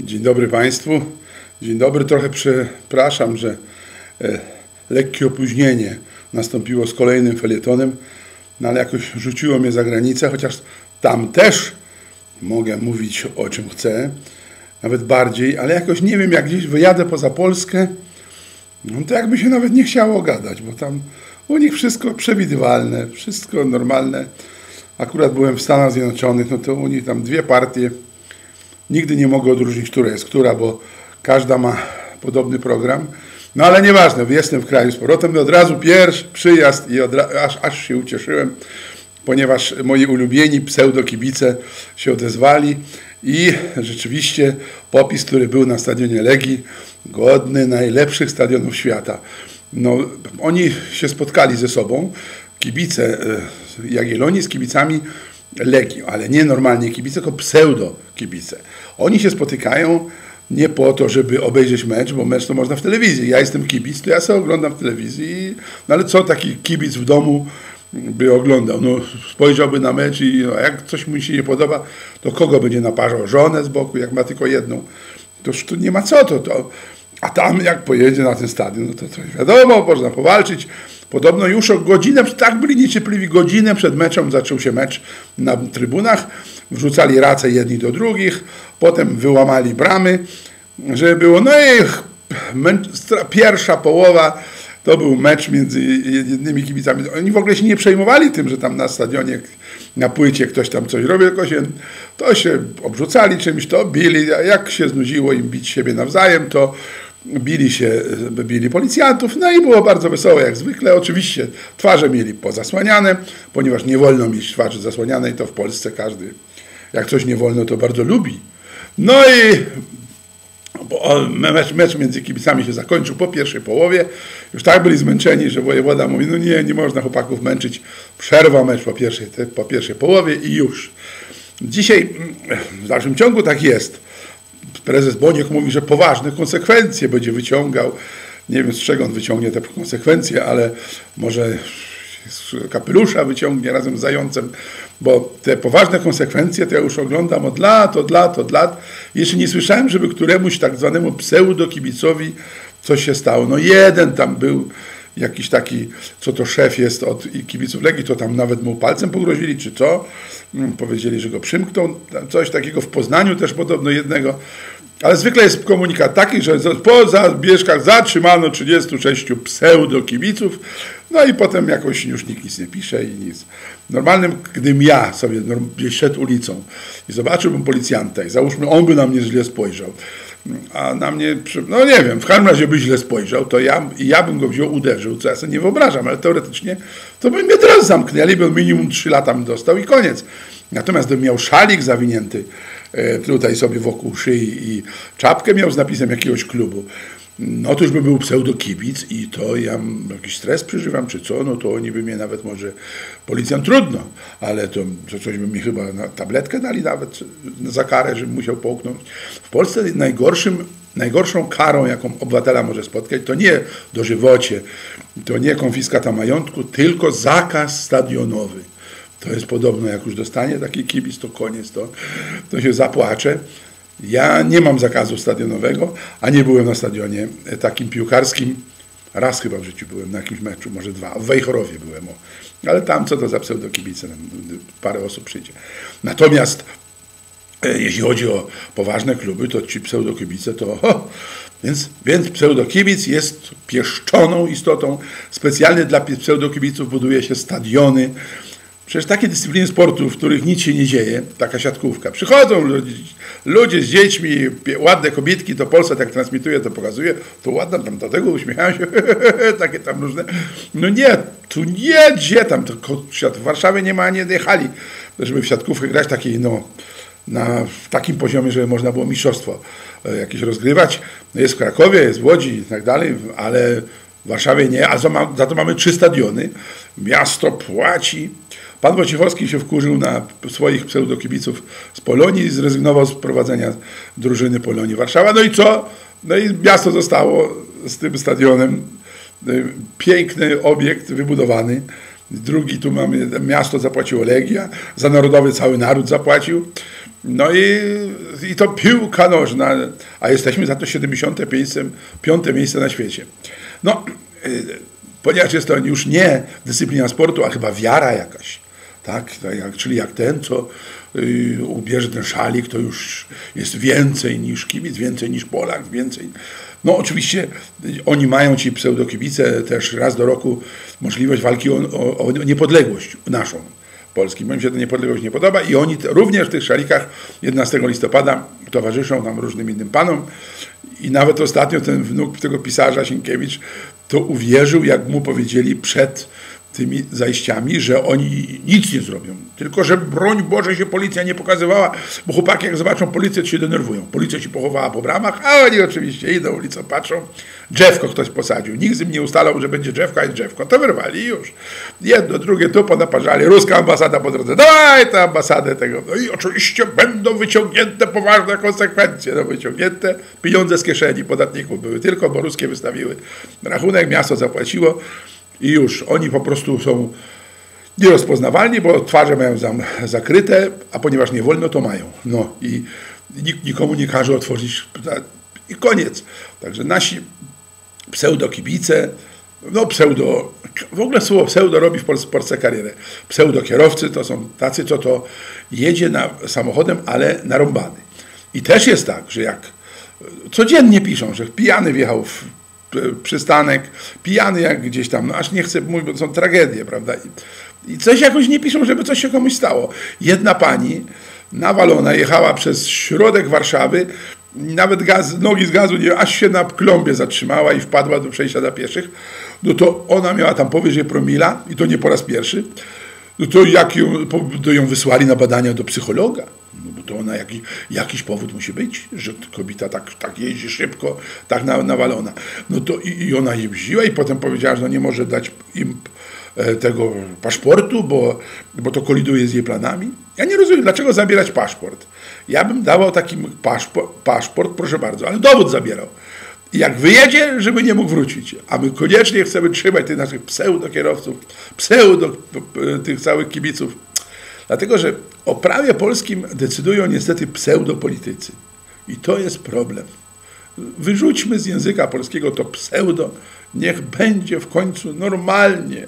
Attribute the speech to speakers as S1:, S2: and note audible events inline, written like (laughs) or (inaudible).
S1: Dzień dobry Państwu. Dzień dobry. Trochę przepraszam, że e, lekkie opóźnienie nastąpiło z kolejnym felietonem, no ale jakoś rzuciło mnie za granicę, chociaż tam też mogę mówić o czym chcę, nawet bardziej, ale jakoś nie wiem, jak gdzieś wyjadę poza Polskę, no to jakby się nawet nie chciało gadać, bo tam u nich wszystko przewidywalne, wszystko normalne. Akurat byłem w Stanach Zjednoczonych, no to u nich tam dwie partie Nigdy nie mogę odróżnić, która jest która, bo każda ma podobny program. No ale nieważne, jestem w kraju z powrotem. Od razu pierwszy przyjazd i aż, aż się ucieszyłem, ponieważ moi ulubieni pseudokibice się odezwali i rzeczywiście popis, który był na stadionie Legii, godny najlepszych stadionów świata. No, oni się spotkali ze sobą, kibice e, Jagiellonii z kibicami Legii, ale nie normalnie kibice, tylko pseudo kibice. Oni się spotykają nie po to, żeby obejrzeć mecz, bo mecz to można w telewizji. Ja jestem kibic, to ja sobie oglądam w telewizji. No ale co taki kibic w domu by oglądał? No, spojrzałby na mecz i no, jak coś mu się nie podoba, to kogo będzie naparzał? Żonę z boku, jak ma tylko jedną. To już tu nie ma co to. to. A tam jak pojedzie na ten stadion, no to, to wiadomo, można powalczyć. Podobno już o godzinę, tak byli niecierpliwi, godzinę przed meczem zaczął się mecz na trybunach, wrzucali race jedni do drugich, potem wyłamali bramy, żeby było, no i pierwsza połowa to był mecz między jednymi kibicami. Oni w ogóle się nie przejmowali tym, że tam na stadionie, na płycie ktoś tam coś robił, tylko się, to się obrzucali czymś, to bili, a jak się znudziło im bić siebie nawzajem, to bili się, bili policjantów, no i było bardzo wesoło jak zwykle. Oczywiście twarze mieli pozasłaniane, ponieważ nie wolno mieć twarzy zasłanianej, to w Polsce każdy, jak coś nie wolno, to bardzo lubi. No i mecz, mecz między kibicami się zakończył po pierwszej połowie. Już tak byli zmęczeni, że wojewoda mówi, no nie, nie można chłopaków męczyć. Przerwa mecz po pierwszej, po pierwszej połowie i już. Dzisiaj w dalszym ciągu tak jest prezes Boniek mówi, że poważne konsekwencje będzie wyciągał. Nie wiem, z czego on wyciągnie te konsekwencje, ale może z kapelusza wyciągnie razem z zającem, bo te poważne konsekwencje to ja już oglądam od lat, od lat, od lat. Jeszcze nie słyszałem, żeby któremuś tak zwanemu pseudokibicowi coś się stało. No jeden tam był, jakiś taki, co to szef jest od kibiców Legii, to tam nawet mu palcem pogrozili, czy co. Mm, powiedzieli, że go przymkną. Coś takiego w Poznaniu też podobno jednego. Ale zwykle jest komunikat taki, że po Zbieżkach zatrzymano 36 pseudo-kibiców, no i potem jakoś już nikt nic nie pisze i nic. Normalnym, gdybym ja sobie szedł ulicą i zobaczyłbym policjanta i załóżmy, on by na mnie źle spojrzał, a na mnie, no nie wiem, w każdym razie by źle spojrzał, to ja, ja bym go wziął, uderzył, co ja sobie nie wyobrażam, ale teoretycznie to by mnie teraz zamknęli, bo minimum 3 lata bym dostał i koniec. Natomiast gdybym miał szalik zawinięty tutaj sobie wokół szyi i czapkę miał z napisem jakiegoś klubu, no to już by był pseudokibic i to ja jakiś stres przeżywam, czy co, no to oni by mnie nawet może, policjant trudno, ale to, to coś by mi chyba na tabletkę dali nawet za karę, żebym musiał połknąć. W Polsce najgorszym, najgorszą karą, jaką obywatela może spotkać, to nie dożywocie, to nie konfiskata majątku, tylko zakaz stadionowy. To jest podobno, jak już dostanie taki kibic, to koniec, to, to się zapłacze. Ja nie mam zakazu stadionowego, a nie byłem na stadionie takim piłkarskim. Raz chyba w życiu byłem na jakimś meczu, może dwa. W Wejhorowie byłem. O. Ale tam co to za pseudokibice, parę osób przyjdzie. Natomiast e, jeśli chodzi o poważne kluby, to ci pseudokibice to... Ho, więc, więc pseudokibic jest pieszczoną istotą. Specjalnie dla pseudokibiców buduje się stadiony, Przecież takie dyscypliny sportu, w których nic się nie dzieje, taka siatkówka. Przychodzą ludzie, z dziećmi, ładne kobietki, to Polsat jak transmituje, to pokazuje, to ładne, tam do tego uśmiechają się, (laughs) takie tam różne. No nie, tu nie, gdzie tam, to w Warszawie nie ma ani jednej hali, żeby w siatkówkę grać takiej, no, na takim poziomie, żeby można było mistrzostwo e, jakieś rozgrywać. No jest w Krakowie, jest w Łodzi i tak dalej, ale w Warszawie nie, a za to mamy trzy stadiony. Miasto płaci Pan Wojciechowski się wkurzył na swoich pseudokibiców z Polonii i zrezygnował z prowadzenia drużyny Polonii Warszawa. No i co? No i miasto zostało z tym stadionem. Piękny obiekt wybudowany. Drugi tu mamy, miasto zapłaciło Legia, za narodowy cały naród zapłacił. No i, i to piłka nożna, a jesteśmy za to 75 piąte miejsce na świecie. No, y, ponieważ jest to już nie dyscyplina sportu, a chyba wiara jakaś, tak? Jak, czyli jak ten, co y, ubierze ten szalik, to już jest więcej niż kibic, więcej niż Polak, więcej. No oczywiście oni mają, ci pseudokibice, też raz do roku możliwość walki o, o, o niepodległość naszą. Polski. Moim się to niepodległość nie podoba i oni również w tych szalikach 11 listopada towarzyszą nam różnym innym panom i nawet ostatnio ten wnuk tego pisarza Sienkiewicz to uwierzył, jak mu powiedzieli przed tymi zajściami, że oni nic nie zrobią. Tylko, że broń Boże się policja nie pokazywała, bo chłopaki jak zobaczą policję, to się denerwują. Policja się pochowała po bramach, a oni oczywiście idą ulicą, patrzą. Drzewko ktoś posadził. Nikt z nim nie ustalał, że będzie drzewko, a jest drzewko. To wyrwali już. Jedno, drugie tu ponaparzali. Ruska ambasada po drodze. Daj tę ambasadę tego. No i oczywiście będą wyciągnięte poważne konsekwencje. No wyciągnięte. Pieniądze z kieszeni podatników były tylko, bo ruskie wystawiły rachunek, miasto zapłaciło i już. Oni po prostu są nierozpoznawalni, bo twarze mają zakryte, a ponieważ nie wolno, to mają. No i nikt nikomu nie każe otworzyć i koniec. Także nasi pseudokibice, no pseudo, w ogóle słowo pseudo robi w Polsce karierę. Pseudokierowcy to są tacy, co to jedzie na, samochodem, ale narąbany. I też jest tak, że jak codziennie piszą, że pijany wjechał w przystanek, pijany jak gdzieś tam, no aż nie chcę mówić, bo to są tragedie, prawda? I, I coś jakoś nie piszą, żeby coś się komuś stało. Jedna pani nawalona jechała przez środek Warszawy, nawet gaz, nogi z gazu, nie, aż się na klombie zatrzymała i wpadła do przejścia dla pieszych, no to ona miała tam powyżej promila i to nie po raz pierwszy, no to jak ją, to ją wysłali na badania do psychologa, to ona jakiś, jakiś powód musi być, że kobieta tak, tak jeździ szybko, tak nawalona. No to i, i ona jeździła i potem powiedziała, że no nie może dać im e, tego paszportu, bo, bo to koliduje z jej planami. Ja nie rozumiem, dlaczego zabierać paszport. Ja bym dawał taki paszport, paszport proszę bardzo, ale dowód zabierał. Jak wyjedzie, żeby nie mógł wrócić. A my koniecznie chcemy trzymać tych naszych pseudo-kierowców, pseudo tych całych kibiców. Dlatego, że o prawie polskim decydują niestety pseudopolitycy. I to jest problem. Wyrzućmy z języka polskiego to pseudo, niech będzie w końcu normalnie.